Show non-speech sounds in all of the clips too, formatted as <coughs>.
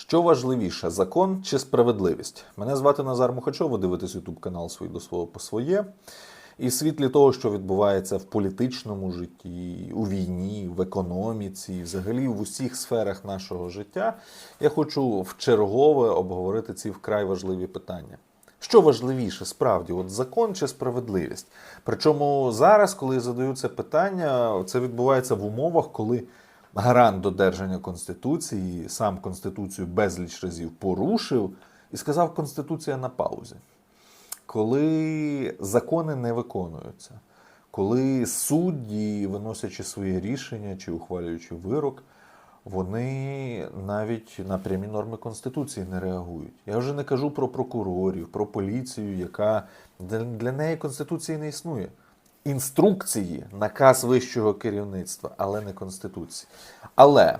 Що важливіше, закон чи справедливість? Мене звати Назар Мухачов, ви дивитесь YouTube канал «Свій до свого по своє. І в світлі того, що відбувається в політичному житті, у війні, в економіці, взагалі в усіх сферах нашого життя, я хочу вчергове обговорити ці вкрай важливі питання. Що важливіше, справді, от закон чи справедливість? Причому зараз, коли задаю це питання, це відбувається в умовах, коли гарант додержання Конституції сам Конституцію безліч разів порушив і сказав, Конституція на паузі. Коли закони не виконуються, коли судді, виносячи свої рішення чи ухвалюючи вирок, вони навіть на прямі норми Конституції не реагують. Я вже не кажу про прокурорів, про поліцію, яка для неї Конституції не існує. Інструкції, наказ вищого керівництва, але не Конституції. Але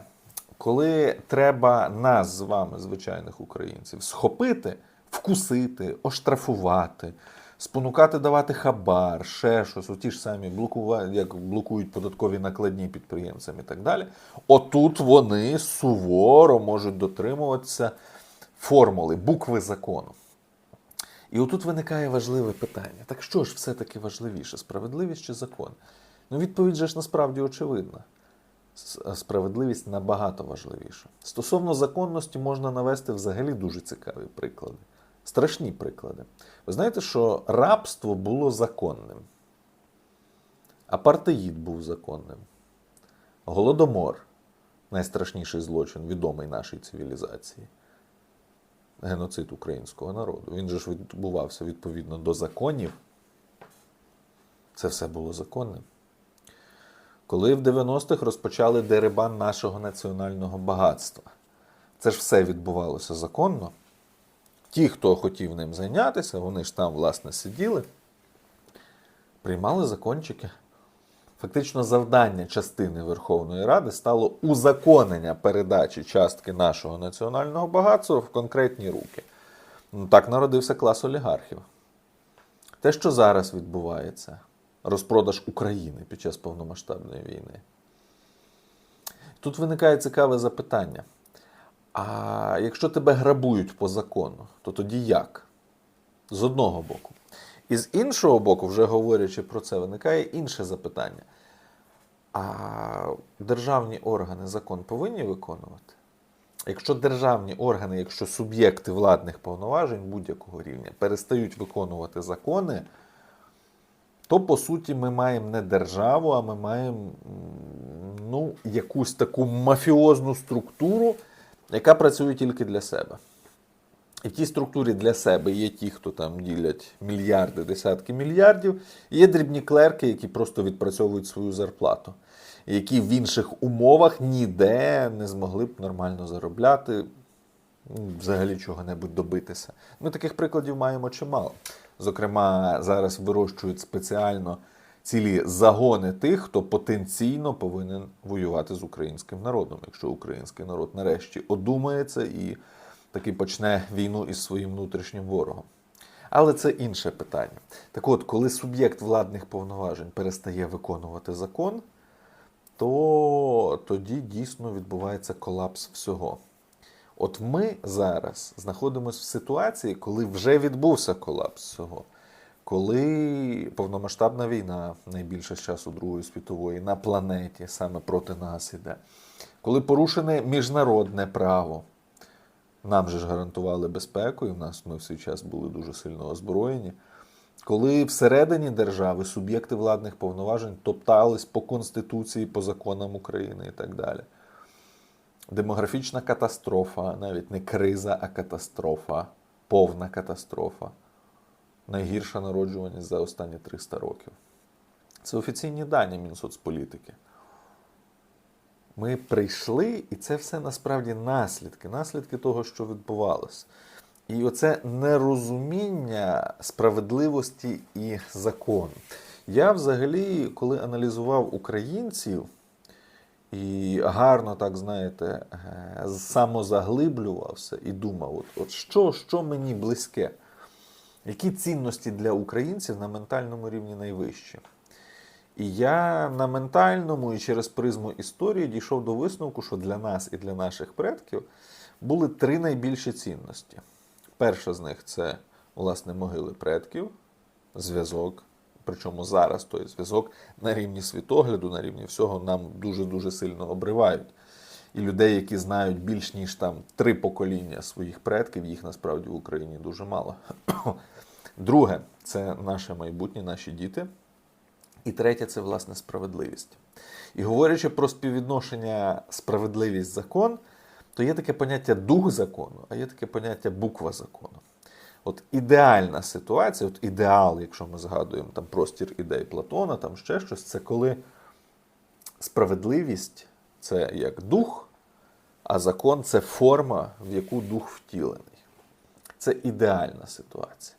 коли треба нас з вами, звичайних українців, схопити, вкусити, оштрафувати, спонукати давати хабар, ще щось, оті ж самі блокува... як блокують податкові накладні підприємцям і так далі. Отут вони суворо можуть дотримуватися формули, букви закону. І отут виникає важливе питання: так що ж все-таки важливіше, справедливість чи закон? Ну, відповідь же ж насправді очевидна. Справедливість набагато важливіша. Стосовно законності можна навести взагалі дуже цікаві приклади, страшні приклади. Ви знаєте, що рабство було законним, апартеїд був законним, голодомор найстрашніший злочин, відомий нашій цивілізації геноцид українського народу. Він же ж відбувався відповідно до законів. Це все було законним. Коли в 90-х розпочали дерибан нашого національного багатства, це ж все відбувалося законно. Ті, хто хотів ним зайнятися, вони ж там, власне, сиділи, приймали закончики. Фактично, завдання частини Верховної Ради стало узаконення передачі частки нашого національного багатства в конкретні руки. Ну, так народився клас олігархів. Те, що зараз відбувається, розпродаж України під час повномасштабної війни. Тут виникає цікаве запитання. А якщо тебе грабують по закону, то тоді як? З одного боку. І з іншого боку, вже говорячи про це, виникає інше запитання. А державні органи закон повинні виконувати? Якщо державні органи, якщо суб'єкти владних повноважень будь-якого рівня перестають виконувати закони, то по суті ми маємо не державу, а ми маємо ну, якусь таку мафіозну структуру, яка працює тільки для себе. І в тій структурі для себе є ті, хто там ділять мільярди, десятки мільярдів, і є дрібні клерки, які просто відпрацьовують свою зарплату, які в інших умовах ніде не змогли б нормально заробляти, взагалі чого-небудь добитися. Ми таких прикладів маємо чимало. Зокрема, зараз вирощують спеціально цілі загони тих, хто потенційно повинен воювати з українським народом, якщо український народ нарешті одумається і таки почне війну із своїм внутрішнім ворогом. Але це інше питання. Так от, коли суб'єкт владних повноважень перестає виконувати закон, то тоді дійсно відбувається колапс всього. От ми зараз знаходимося в ситуації, коли вже відбувся колапс всього. Коли повномасштабна війна, найбільша з часу Другої світової, на планеті саме проти нас іде, коли порушене міжнародне право, нам же ж гарантували безпеку, і в нас ми в свій час були дуже сильно озброєні. Коли всередині держави суб'єкти владних повноважень топтались по Конституції, по законам України і так далі. Демографічна катастрофа, навіть не криза, а катастрофа, повна катастрофа. Найгірша народжуваність за останні 300 років. Це офіційні дані Мінсоцполітики. Ми прийшли, і це все насправді наслідки, наслідки того, що відбувалося. І оце нерозуміння справедливості і закону. Я взагалі, коли аналізував українців і гарно, так знаєте, е, самозаглиблювався і думав, от, от що, що мені близьке, які цінності для українців на ментальному рівні найвищі. І я на ментальному і через призму історії дійшов до висновку, що для нас і для наших предків були три найбільші цінності. Перша з них це, власне, могили предків, зв'язок. Причому зараз той зв'язок на рівні світогляду, на рівні всього нам дуже-дуже сильно обривають. І людей, які знають більш ніж там три покоління своїх предків, їх насправді в Україні дуже мало. <coughs> Друге, це наше майбутнє, наші діти. І третє це власне справедливість. І говорячи про співвідношення справедливість закон, то є таке поняття дух закону, а є таке поняття буква закону. От ідеальна ситуація, от ідеал, якщо ми згадуємо там простір ідей Платона, там ще щось, це коли справедливість це як дух, а закон це форма, в яку дух втілений. Це ідеальна ситуація.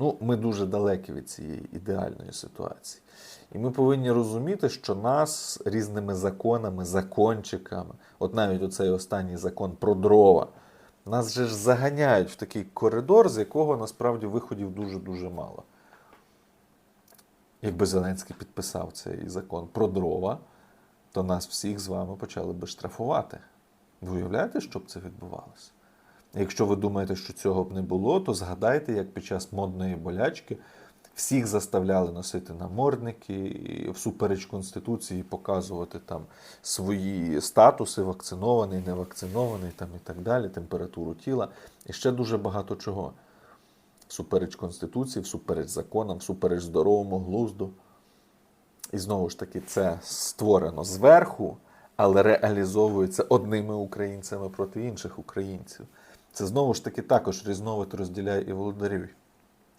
Ну, ми дуже далекі від цієї ідеальної ситуації. І ми повинні розуміти, що нас різними законами, закончиками, от навіть оцей останній закон про дрова, нас же ж заганяють в такий коридор, з якого насправді виходів дуже-дуже мало. Якби Зеленський підписав цей закон про дрова, то нас всіх з вами почали би штрафувати. Ви уявляєте, що б це відбувалося? Якщо ви думаєте, що цього б не було, то згадайте, як під час модної болячки всіх заставляли носити намордники і всупереч Конституції показувати там свої статуси, вакцинований, невакцинований там і так далі, температуру тіла і ще дуже багато чого. Всупереч Конституції, всупереч законам, всупереч здоровому глузду. І знову ж таки, це створено зверху, але реалізовується одними українцями проти інших українців. Це знову ж таки також різновид розділяє і володарюй.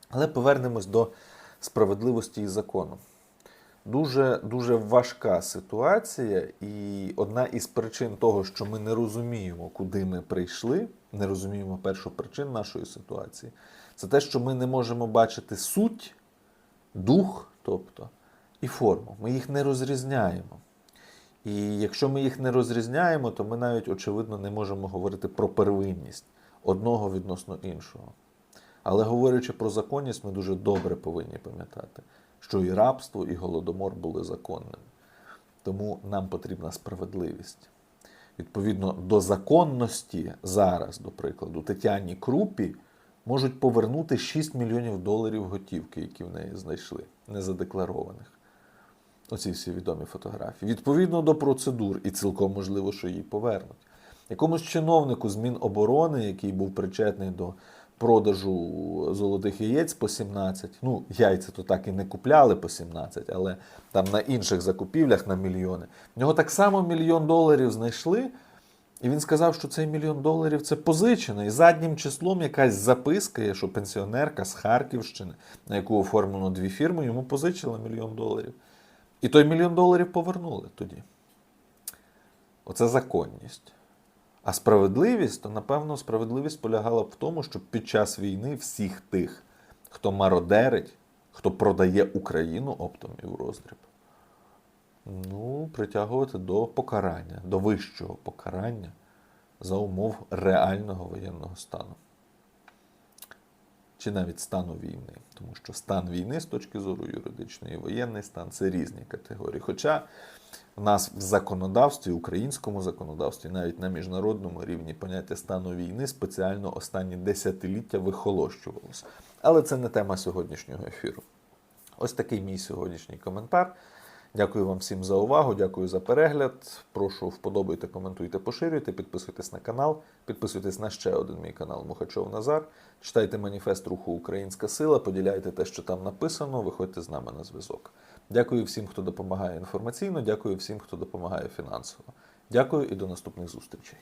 Але повернемось до справедливості і закону. Дуже, дуже важка ситуація, і одна із причин того, що ми не розуміємо, куди ми прийшли, не розуміємо першу причин нашої ситуації, це те, що ми не можемо бачити суть, дух, тобто, і форму. Ми їх не розрізняємо. І якщо ми їх не розрізняємо, то ми навіть, очевидно, не можемо говорити про первинність одного відносно іншого. Але говорячи про законність, ми дуже добре повинні пам'ятати, що і рабство, і голодомор були законними. Тому нам потрібна справедливість. Відповідно до законності зараз, до прикладу, Тетяні Крупі можуть повернути 6 мільйонів доларів готівки, які в неї знайшли, незадекларованих. Оці всі відомі фотографії. Відповідно до процедур, і цілком можливо, що її повернуть. Якомусь чиновнику з Міноборони, який був причетний до продажу золотих яєць по 17. Ну, яйця то так і не купляли по 17, але там на інших закупівлях на мільйони. В нього так само мільйон доларів знайшли. І він сказав, що цей мільйон доларів це позичено. І заднім числом якась записка є, що пенсіонерка з Харківщини, на яку оформлено дві фірми, йому позичила мільйон доларів. І той мільйон доларів повернули тоді. Оце законність. А справедливість, то напевно справедливість полягала б в тому, щоб під час війни всіх тих, хто мародерить, хто продає Україну оптом і в роздріб, ну, притягувати до покарання, до вищого покарання за умов реального воєнного стану. Чи навіть стану війни, тому що стан війни з точки зору юридичної, і воєнний стан це різні категорії. Хоча в нас в законодавстві, українському законодавстві, навіть на міжнародному рівні поняття стану війни спеціально останні десятиліття вихолощувалося. Але це не тема сьогоднішнього ефіру. Ось такий мій сьогоднішній коментар. Дякую вам всім за увагу, дякую за перегляд. Прошу вподобайте, коментуйте, поширюйте, підписуйтесь на канал, підписуйтесь на ще один мій канал Мухачов Назар. Читайте маніфест руху Українська Сила, поділяйте те, що там написано, виходьте з нами на зв'язок. Дякую всім, хто допомагає інформаційно, дякую всім, хто допомагає фінансово. Дякую і до наступних зустрічей.